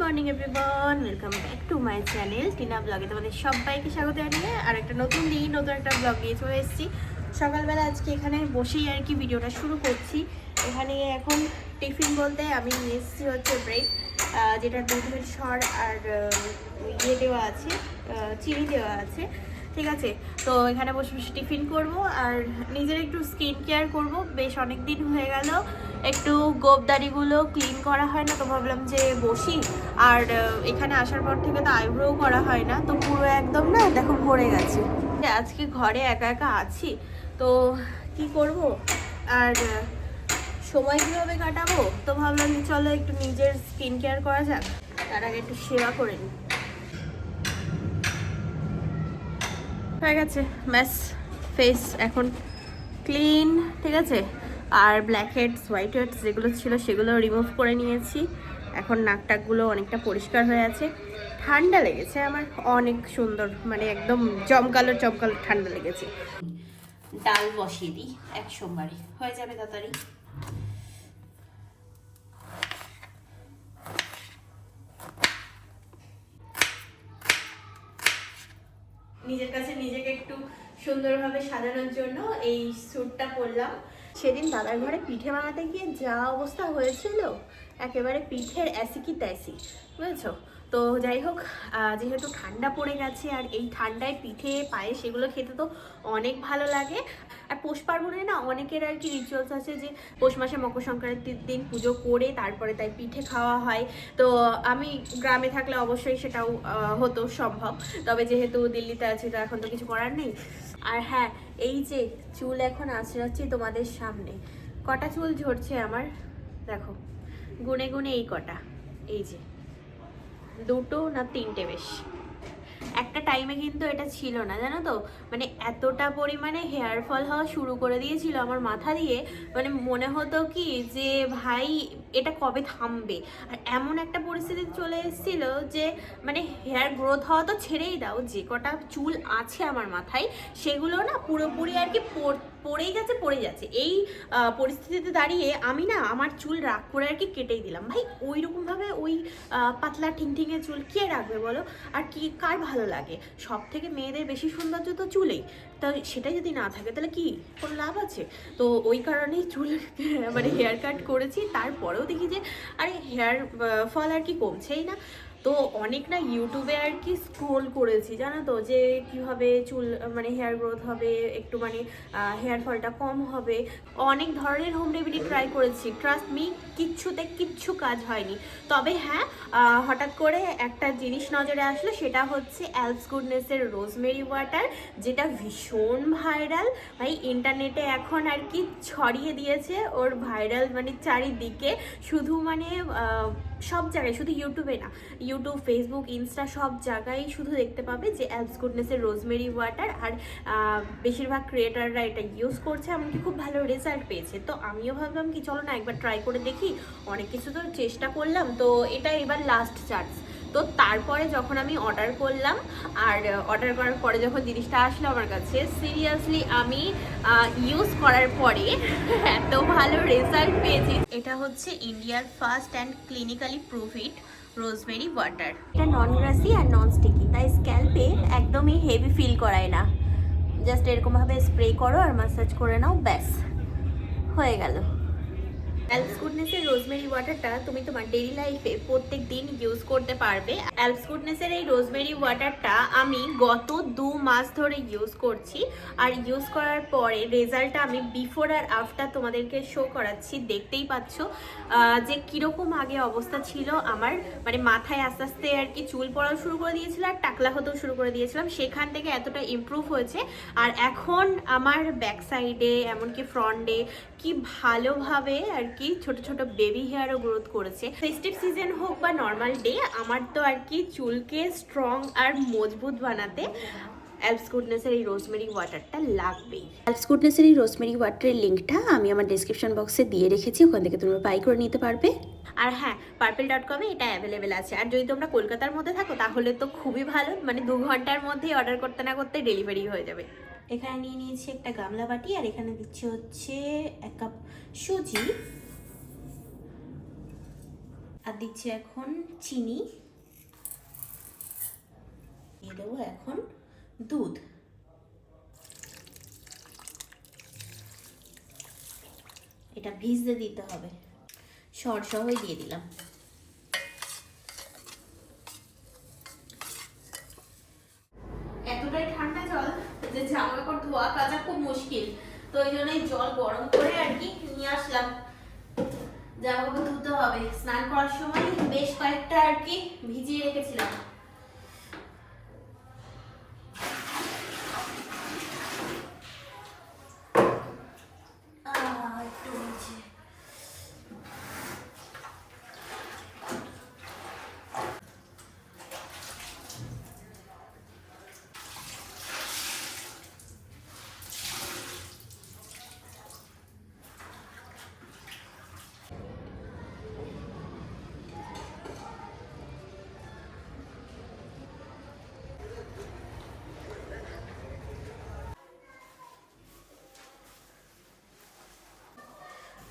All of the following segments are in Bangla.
Morning everyone, welcome back to my channel Tina ব্লগে তোমাদের সবাইকে স্বাগত জানিয়ে আর একটা নতুন দিন, নতুন একটা ব্লগ নিয়ে চলে এসেছি। সকালবেলা আজকে এখানে বসেই আর কি ভিডিওটা শুরু করছি। এখানে এখন টিফিন বলতে আমি এসেছি হচ্ছে ব্রেড যেটা দুধের সর আর ইয়ে দেওয়া আছে চিনি দেওয়া আছে। ঠিক আছে? তো এখানে বসে বসে টিফিন করব আর নিজের একটু স্কিন কেয়ার করব। বেশ অনেক দিন হয়ে গেল। একটু গোপদাড়িগুলো ক্লিন করা হয় না, তো ভাবলাম যে বসি। আর এখানে আসার পর থেকে তো আইব্রোও করা হয় না, তো পুরো একদম না দেখো ভরে গেছে। আজকে ঘরে একা একা আছি, তো কি করব? আর সময় কীভাবে কাটাবো? তো ভাবলাম চলো একটু নিজের স্কিন কেয়ার করা যাক। তার আগে একটু সেবা করে নিই। হয়ে গেছে। ম্যাস ফেস এখন ক্লিন ঠিক আছে? আর ব্ল্যাক হেডস হোয়াইট হেডস যেগুলো ছিল সেগুলো রিমুভ করে নিয়েছি। এখন নাকটাকগুলো অনেকটা পরিষ্কার হয়ে আছে। ঠান্ডা লেগেছে আমার, অনেক সুন্দর মানে একদম জমকালো চমকালো ঠান্ডা লেগেছে। ডাল বসিয়ে দিই, এক সোমবারে। হয়ে যাবে, তাড়াতাড়ি। নিজের কাছে নিজেকে একটু সুন্দরভাবে সাজানোর জন্য এই স্যুটটা পরলাম। সেদিন দাদার ঘরে পিঠে বানাতে গিয়ে যা অবস্থা হয়েছিল, একেবারে পিঠের অ্যাসি কি ত্যাসি, বুঝেছ? তো যাই হোক যেহেতু ঠান্ডা পড়ে গেছে আর এই ঠান্ডায় পিঠে পায়ে সেগুলো খেতে তো অনেক ভালো লাগে। আর পৌষ পার্বণে না অনেকের আর কি রিচুয়ালস আছে যে পৌষ মাসে মকর সংক্রান্তির দিন পুজো করে তারপরে তাই পিঠে খাওয়া হয়। তো আমি গ্রামে থাকলে অবশ্যই সেটাও হতো সম্ভব। তবে যেহেতু দিল্লিতে আছি তো এখন তো কিছু করার নেই। আর হ্যাঁ এই যে চুল এখন আঁচড়াচ্ছি তোমাদের সামনে। কটা চুল ঝরছে আমার? দেখো, গুনে গুনে এই কটা। এই যে, দুটো না তিনটে বেশ। একটা টাইমে কিন্তু এটা ছিল না, জানো তো? মানে এতটা পরিমাণে হেয়ার ফল হওয়া শুরু করে দিয়েছিল আমার মাথা দিয়ে। মানে মনে হতো কি যে, ভাই এটা কবে থামবে? আর এমন একটা পরিস্থিতি চলে এসেছিল যে মানে হেয়ার গ্রোথ হওয়া তো ছেড়েই দাও, যে কটা চুল আছে আমার মাথায়, সেগুলো না পুরোপুরি আর কি পড়েই যাচ্ছে পড়ে যাচ্ছে। এই পরিস্থিতিতে দাঁড়িয়ে আমি না আমার চুল রাগ করে আর কি কেটেই দিলাম। ভাই ওই রকমভাবে ওই পাতলা ঠিংঠিঙে চুল কে রাখবে বলো? আর কি, কার ভালো লাগে? সব থেকে মেয়েদের বেশি সৌন্দর্য তো চুলেই। তা সেটা যদি না থাকে, তাহলে কি? কোনো লাভ আছে। তো ওই কারণেই চুল মানে হেয়ার কাট করেছি। তারপরেও দেখি যে, আরে হেয়ার ফল আর কি কমছেই না। তো অনেক না ইউটিউবে আর কি স্ক্রোল করেছি, জানো তো? যে কীভাবে চুল মানে হেয়ার গ্রোথ হবে, একটু মানে হেয়ার ফলটা কম হবে। অনেক ধরনের হোম রেমেডি ট্রাই করেছি। ট্রাস্ট মি কিচ্ছুতে কিচ্ছু কাজ হয়নি। তবে হ্যাঁ হঠাৎ করে একটা জিনিস নজরে আসলো, সেটা হচ্ছে অ্যালস গুডনেসের রোজমেরি ওয়াটার যেটা ভীষণ ভাইরাল ভাই ইন্টারনেটে এখন আর কি ছড়িয়ে দিয়েছে ওর ভাইরাল মানে চারিদিকে। শুধু মানে সব জায়গায়, শুধু ইউটিউবে না ইউটিউব ফেসবুক ইনস্টা সব জায়গায় শুধু দেখতে পাবে যে অ্যাপস গুডনেসের রোজমেরি ওয়াটার আর বেশিরভাগ ক্রিয়েটাররা এটা ইউজ করছে, এমনকি খুব ভালো রেজাল্ট পেয়েছে। তো আমিও ভাবলাম কি, চলো না একবার ট্রাই করে দেখি। অনেক কিছু তো চেষ্টা করলাম, তো এটা এবার লাস্ট চান্স তো তারপরে যখন আমি অর্ডার করলাম, আর অর্ডার করার পরে যখন জিনিসটা আসলো আমার কাছে সিরিয়াসলি আমি ইউজ করার পরে এত ভালো রেজাল্ট পেয়েছি। এটা হচ্ছে ইন্ডিয়ার first and clinically proved rosemary water এটা নন গ্রাসি আর নন স্টিকি তাই স্ক্যাল্পে একদমই হেভি ফিল করায় না। জাস্ট এরকমভাবে স্প্রে করো আর মাসাজ করে নাও, ব্যাস, হয়ে গেল। অ্যালপস গুডনেসের রোজমেরি ওয়াটারটা তুমি তোমার ডেইলি লাইফে প্রত্যেক দিন ইউজ করতে পারবে। অ্যালপস গুডনেসের এই রোজমেরি ওয়াটারটা আমি গত দু মাস ধরে ইউজ করছি। আর ইউজ করার পরে রেজাল্টটা আমি বিফোর আর আফটার তোমাদেরকে শো করাচ্ছি, দেখতেই পাচ্ছ যে কীরকম আগে অবস্থা ছিল আমার। মানে মাথায় আস্তে আস্তে আর কি চুল পড়াও শুরু করে দিয়েছিল আর টাকলা হতেও শুরু করে দিয়েছিলাম। সেখান থেকে এতটা ইমপ্রুভ হয়েছে। আর এখন আমার ব্যাক সাইডে এমনকি ফ্রন্টে কি ভালোভাবে আর কি ছোট ছোট বেবি হেয়ারও গ্রোথ করেছে। ফেস্টিভ সিজন হোক বা নর্মাল ডে আমার তো আর কি চুলকে স্ট্রং আর মজবুত বানাতে অ্যালপস গুডনেসের এই রোজমেরি ওয়াটারটা লাগবেই। অ্যালপস গুডনেসের এই রোজমেরি ওয়াটারের লিঙ্কটা আমি আমার ডিসক্রিপশন বক্সে দিয়ে রেখেছি ওখান থেকে তোমরা বাই করে নিতে পারবে। আর হ্যাঁ পার্পেল ডট কমে এটা অ্যাভেলেবেল আছে। আর যদি তোমরা কলকাতার মধ্যে থাকো তাহলে তো খুবই ভালো মানে দু ঘণ্টার মধ্যেই অর্ডার করতে না করতে ডেলিভারি হয়ে যাবে। এখানে নিয়ে নিয়েছি একটা গামলা বাটি, আর এখানে দিচ্ছি হচ্ছে এক কাপ সুজি। আর দিচ্ছি এখন চিনি। দিয়ে দেবো এখন দুধ। এটা ভিজতে দিতে হবে। সর সহই দিয়ে দিলাম এতটাই ঠান্ডা জল যে জামা কাপড় ধোয়া কাজা খুব মুশকিল। তো ওই জন্যই জল গরম করে আর কি নিয়ে আসলাম। জামা কাপড় ধুতে হবে। স্নান করার সময় বেশ কয়েকটা আর কি ভিজিয়ে রেখেছিলাম।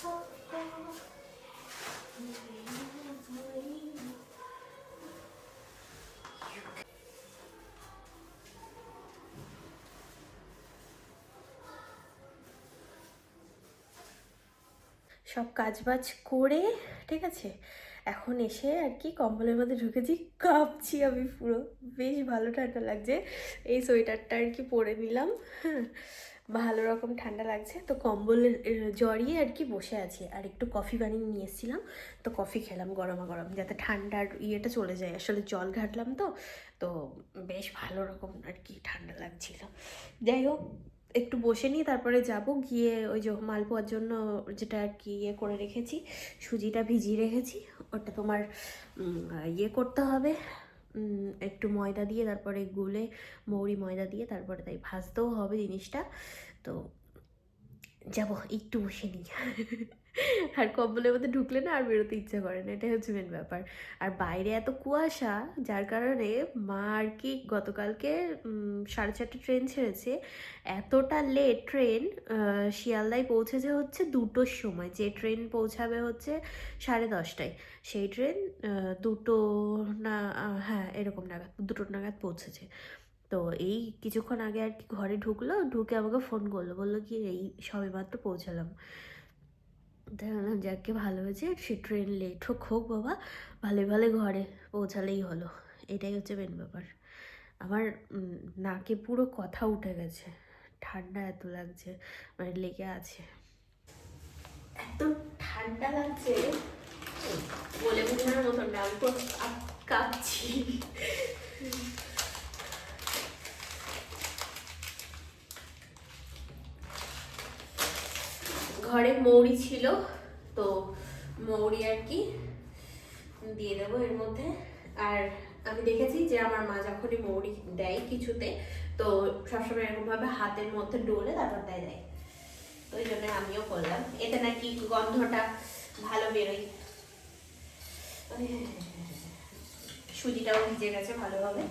সব কাজবাজ করে ঠিক আছে? এখন এসে আর কি কম্বলের মধ্যে ঢুকেছি কাঁপছি আমি পুরো। বেশ ভালো ঠান্ডা লাগছে। এই সোয়েটারটা আর কি পরে নিলাম। হ্যাঁ ভালো রকম ঠান্ডা লাগছে। তো কম্বলের আহ, জড়িয়ে আর কি বসে আছি। আর একটু কফি বানিয়ে নিয়ে এসেছিলাম। তো কফি খেলাম গরমা গরম যাতে ঠান্ডার ইয়েটা চলে যায়। আসলে জল ঘাটলাম তো তো বেশ ভালো রকম আর কি ঠান্ডা লাগছিল। যাই হোক একটু বসে নিয়ে তারপরে যাব। গিয়ে ওই যে মালপোয়ার জন্য যেটা আর কি ইয়ে করে রেখেছি, সুজিটা ভিজিয়ে রেখেছি। ওটা তোমার ইয়ে করতে হবে। একটু ময়দা দিয়ে তারপরে গুলে, মৌরি ময়দা দিয়ে তারপরে তাই ভাজতেও হবে জিনিসটা। তো, যাব, একটু বসে নিই। আর কম্বলের মধ্যে ঢুকলে না আর বেরোতে ইচ্ছা করে না, এটাই হচ্ছে মেন ব্যাপার। আর বাইরে এত কুয়াশা, যার কারণে মা আর কি গতকালকে সাড়ে চারটে ট্রেন ছেড়েছে। এতটা লেট ট্রেন শিয়ালদায় পৌঁছেছে হচ্ছে দুটোর সময়। যে ট্রেন পৌঁছাবে হচ্ছে সাড়ে দশটায়। সেই ট্রেন দুটো না হ্যাঁ এরকম নাগাদ, দুটো নাগাদ পৌঁছেছে। তো এই কিছুক্ষণ আগে আর কি ঘরে ঢুকলো, ঢুকে আমাকে ফোন করল। বলল, কি এই সবে মাত্র পৌঁছালাম। তাই যাকে ভালো হয়েছে সে ট্রেন লেট হোক হোক বাবা ভালো ভালো ঘরে পৌঁছালেই হলো। এটাই হচ্ছে মেন ব্যাপার। আমার নাকে পুরো কথা উঠে গেছে। ঠান্ডা এত লাগছে মানে লেগে আছে। এত ঠান্ডা লাগছে, বলে বোঝানোর মতন না, আমি কাঁপছি। ঘরে মৌরি ছিল, তো মৌরি আর কি দিয়ে দেবো এর মধ্যে। আর আমি দেখেছি যে আমার মা যখনই মৌরি দেয় কিছুতে, তো সবসময় এরকমভাবে হাতের মধ্যে ডোলে তারপর তাই দেয়। তো ওই জন্য আমিও করলাম। এতে নাকি গন্ধটা ভালো বেরোয়। সুজিটাও ভিজে গেছে ভালোভাবে।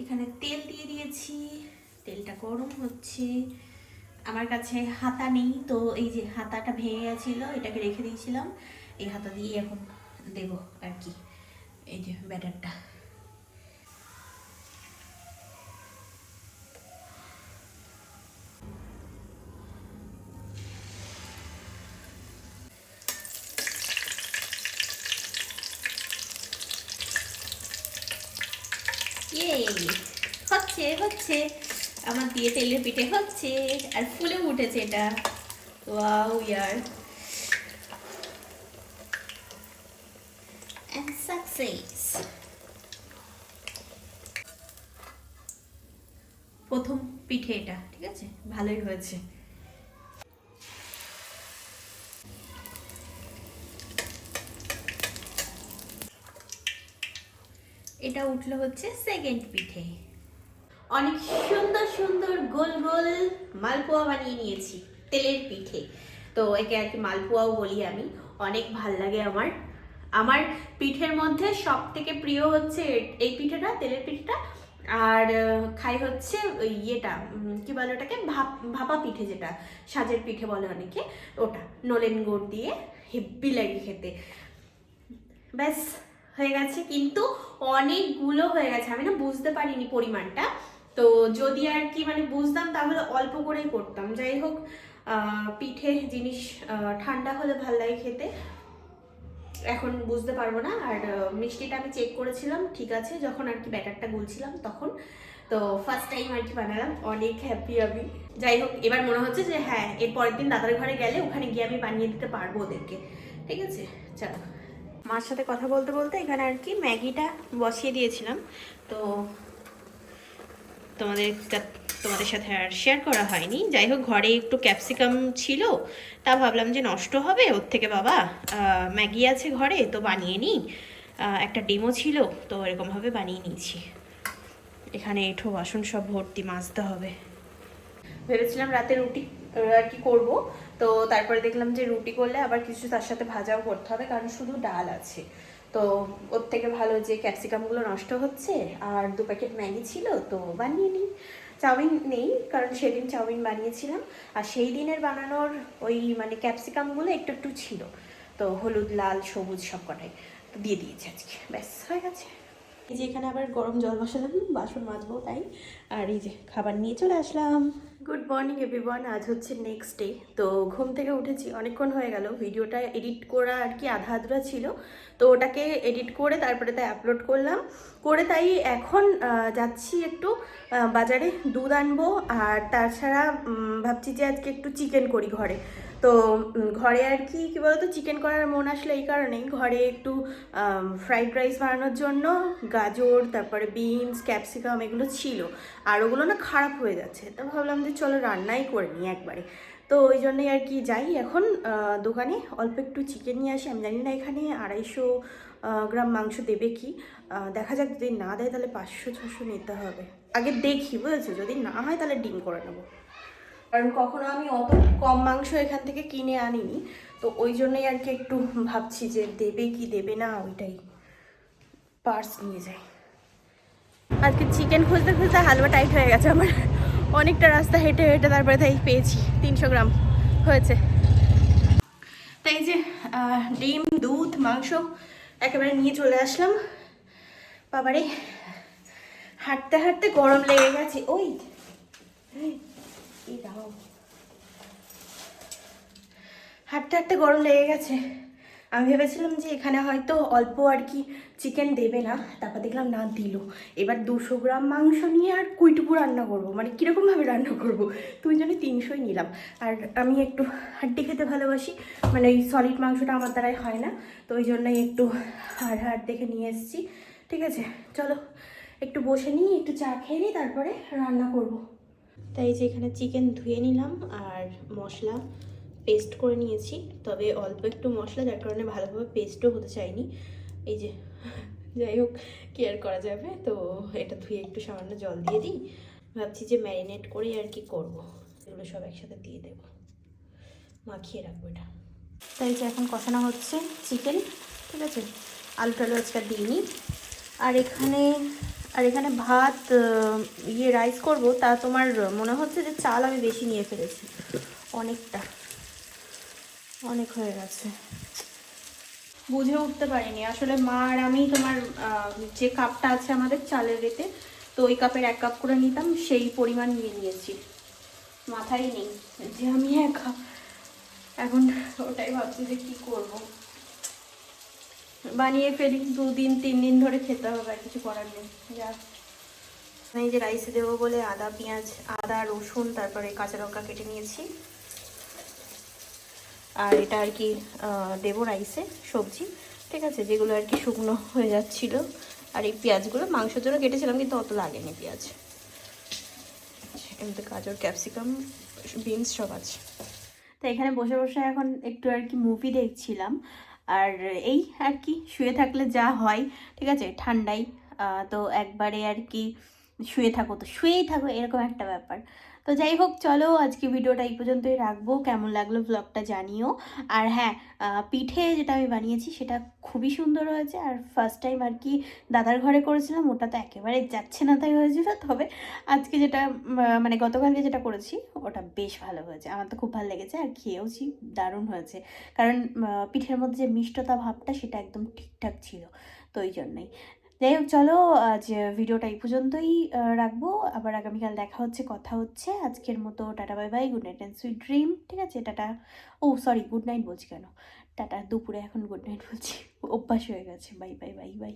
এখানে তেল দিয়ে দিয়েছি। তেলটা গরম হচ্ছে। আমার কাছে হাতা নেই, তো এই যে হাতাটা ভেঙে গেছিল, এটাকে রেখে দিয়েছিলাম। এই হাতা দিয়ে এখন দেব আর কি, এই যে ব্যাটারটা। ইয়ে হচ্ছে হচ্ছে। আমার দিয়ে তেলের পিঠে হচ্ছে আর ফুলে উঠেছে এটা। ওয়াও, ইয়ার। And success. প্রথম পিঠে এটা, ঠিক আছে? ভালোই হয়েছে। এটা উঠল হচ্ছে সেকেন্ড পিঠে। অনেক সুন্দর সুন্দর গোল গোল মালপোয়া বানিয়ে নিয়েছি, তেলের পিঠে। তো একে আর কি মালপোয়াও বলি আমি, অনেক ভালো লাগে আমার। আমার পিঠের মধ্যে সব থেকে প্রিয় হচ্ছে এই পিঠেটা, তেলের পিঠেটা, আর খাই হচ্ছে ইয়েটা কি বলে ওটাকে? ভাপ, ভাপা পিঠে যেটা, সাজের পিঠে বলে অনেকে, ওটা, নলেন গুড় দিয়ে হেব্বি লাগে খেতে। ব্যাস, হয়ে গেছে। কিন্তু অনেকগুলো হয়ে গেছে, আমি না বুঝতে পারিনি পরিমাণটা। তো যদি আর কি মানে বুঝতাম তাহলে অল্প করেই করতাম। যাই হোক পিঠে জিনিস ঠান্ডা হলে ভালো লাগে খেতে। এখন বুঝতে পারব না। আর মিষ্টিটা আমি চেক করেছিলাম, ঠিক আছে, যখন আর কি ব্যাটারটা গুলছিলাম তখন। তো ফার্স্ট টাইম আর কি বানালাম, অনেক হ্যাপি আমি। যাই হোক, এবার মনে হচ্ছে যে হ্যাঁ এর পরের দিন দাদার ঘরে গেলে ওখানে গিয়ে আমি বানিয়ে দিতে পারব ওদেরকে। ঠিক আছে? চলো। মার সাথে কথা বলতে বলতে এখানে আর কি ম্যাগিটা বসিয়ে দিয়েছিলাম। তো তোমাদের তোমাদের সাথে আর শেয়ার করা হয়নি। যাই হোক ঘরে একটু ক্যাপসিকাম ছিল, তা ভাবলাম যে নষ্ট হবে, ওর থেকে বাবা ম্যাগি আছে ঘরে, তো বানিয়ে নিই। একটা ডিমও ছিল, তো এরকমভাবে বানিয়ে নিয়েছি। এখানে এঠো, বাসন সব ভর্তি, মাজতে হবে। ভেবেছিলাম রাতে রুটি আর কি করব, তো তারপরে দেখলাম যে রুটি করলে আবার কিছু তার সাথে ভাজাও করতে হবে, কারণ শুধু ডাল আছে। তো ওর থেকে ভালো যে ক্যাপসিকামগুলো নষ্ট হচ্ছে, আর দু প্যাকেট ম্যাগি ছিল, তো বানিয়ে নিই। চাউমিন নেই, কারণ সেদিন চাউমিন বানিয়েছিলাম। আর সেই দিনের বানানোর ওই মানে ক্যাপসিকামগুলো একটু একটু ছিল। তো হলুদ, লাল, সবুজ সব কটাই তো দিয়ে দিয়েছি আজকে। ব্যাস, হয়ে গেছে। এই যে এখানে আবার গরম জল বসালাম, বাসন মাজবো তাই। আর এই যে খাবার নিয়ে চলে আসলাম। গুড মর্নিং এভরিওয়ান আজ হচ্ছে নেক্সট ডে তো ঘুম থেকে উঠেছি, অনেকক্ষণ হয়ে গেল। ভিডিওটা এডিট করা আর কি আধা আধুরা ছিল। তো ওটাকে এডিট করে তারপরে তাই আপলোড করলাম। করে তাই এখন যাচ্ছি একটু বাজারে দুধ আনব। আর তাছাড়া ভাবছি যে আজকে একটু চিকেন করি ঘরে। তো ঘরে আর কি, কী বলতো চিকেন করার মন আসলে এই কারণেই। ঘরে একটু ফ্রাইড রাইস বানানোর জন্য গাজর, তারপরে বিনস ক্যাপসিকাম এগুলো ছিল। আর ওগুলো না খারাপ হয়ে যাচ্ছে। তো ভাবলাম যে চলো রান্নাই করে নিই একবারে। তো ওই জন্যই আর কি যাই। এখন দোকানে অল্প একটু চিকেন নিয়ে আসি। আমি জানি না এখানে আড়াইশো গ্রাম মাংস দেবে কি। দেখা যাক যদি না দেয় তাহলে পাঁচশো, ছশো নিতে হবে। আগে দেখি, বুঝেছ? যদি না হয় তাহলে ডিম করে নেব। কারণ কখনো আমি অত কম মাংস এখান থেকে কিনে আনিনি। তো ওই জন্যই আর কি একটু ভাবছি যে দেবে কি দেবে না ওইটাই পার্স নিয়ে যাই। আজকে চিকেন খুঁজতে খুঁজতে হালুয়া টাইট হয়ে গেছে আমার। অনেকটা রাস্তা হেঁটে হেঁটে তারপরে তাই পেয়েছি। তিনশো গ্রাম হয়েছে। তাই যে ডিম, দুধ, মাংস একেবারে নিয়ে চলে আসলাম। বাবারে, হাঁটতে হাঁটতে গরম লেগে গেছে। ওই দাও। হাঁটতে হাঁটতে গরম লেগে গেছে। আমি ভেবেছিলাম যে এখানে হয়তো অল্প আর কি চিকেন দেবে না। তারপর দেখলাম না, দিল। এবার দুশো গ্রাম মাংস নিয়ে আর কুইটুকু রান্না করব। মানে কীরকমভাবে রান্না করব? তুই জন্য তিনশোই নিলাম। আর আমি একটু হাড্ডি খেতে ভালোবাসি। মানে ওই সলিড মাংসটা আমার দ্বারাই হয় না। তো ওই জন্যই একটু হাড় হাড় দেখে নিয়ে এসেছি। ঠিক আছে, চলো। একটু বসে নিই, একটু চা খেয়ে নিই, তারপরে রান্না করব। তাই যে এখানে চিকেন ধুয়ে নিলাম আর মশলা পেস্ট করে নিয়েছি। তবে অল্প একটু মশলা, যার কারণে ভালোভাবে পেস্টও হতে চাইনি। এই যে, যাই হোক কেয়ার করা যাবে। তো এটা ধুয়ে একটু সামান্য জল দিয়ে দিই। ভাবছি যে ম্যারিনেট করে আর কি করব। এগুলো সব একসাথে দিয়ে দেবো। মাখিয়ে রাখব এটা। তাই যে এখন কষানো হচ্ছে চিকেন ঠিক আছে? আলু টালু আজকে দিইনি। আর এখানে আর এখানে ভাত ইয়ে রাইস করব। তা তোমার মনে হচ্ছে যে চাল আমি বেশি নিয়ে ফেলেছি। অনেকটা। অনেক হয়ে গেছে। বুঝে উঠতে পারিনি। আসলে মা আর আমি তোমার যে কাপটা আছে আমাদের চালের রেতে তো ওই কাপের এক কাপ করে নিতাম, সেই পরিমাণ নিয়ে নিয়েছি। মাথায় নেই যে আমি একা। এখন ওটাই ভাবছি যে কী করব। বানিয়ে ফেলি, দুদিন তিন দিন ধরে খেতে হবে আর কিছু করার নেই। যা। এই যে রাইসে দেবো বলে আদা, পেঁয়াজ, আদা, রসুন, তারপরে কাঁচা লঙ্কা কেটে নিয়েছি। আর এটা আর কি দেবো রাইসে সবজি। ঠিক আছে, যেগুলো আর কি শুকনো হয়ে যাচ্ছিল। আর এই পেঁয়াজগুলো মাংসের জন্য কেটেছিলাম, কিন্তু অত লাগেনি পেঁয়াজ। এমনিতে গাজর ক্যাপসিকাম বিনস সব আছে। তো এখানে বসে বসে এখন একটু আর কি মুভি দেখছিলাম। আর এই আর কি, শুয়ে থাকলে যা হয়, ঠিক আছে? ঠান্ডাই তো একবারে আর কি শুয়ে থাকো তো। শুয়েই থাকো, এরকম একটা ব্যাপার। তো যাই হোক, চলো আজকে ভিডিওটা এই পর্যন্তই রাখব। কেমন লাগল ব্লগটা জানিও। আর হ্যাঁ পিঠে যেটা আমি বানিয়েছি সেটা খুবই সুন্দর হয়েছে। আর ফার্স্ট টাইম আর কি দাদার ঘরে করেছিলাম, ওটা তো একেবারে যাচ্ছে না তাই হয়েছিল। তবে আজকে যেটা মানে গতকালকে যেটা করেছি, ওটা বেশ ভালো হয়েছে। আমার তো খুব ভালো লেগেছে আর খেয়েওছি, দারুণ হয়েছে। কারণ পিঠের মধ্যে যে মিষ্টতা ভাবটা সেটা একদম ঠিকঠাক ছিল। তো ওই জন্যই। যাই হোক, চলো, আজ ভিডিওটা এই পর্যন্তই রাখব। আবার আগামীকাল দেখা হচ্ছে, কথা হচ্ছে। আজকের মতো tata, bye bye, good night and sweet dream, ঠিক আছে? টাটা। ও, সরি, গুড নাইট বলছি কেন? টাটা, দুপুরে এখন গুড নাইট বলছি। অভ্যাস হয়ে গেছে। Bye bye bye bye.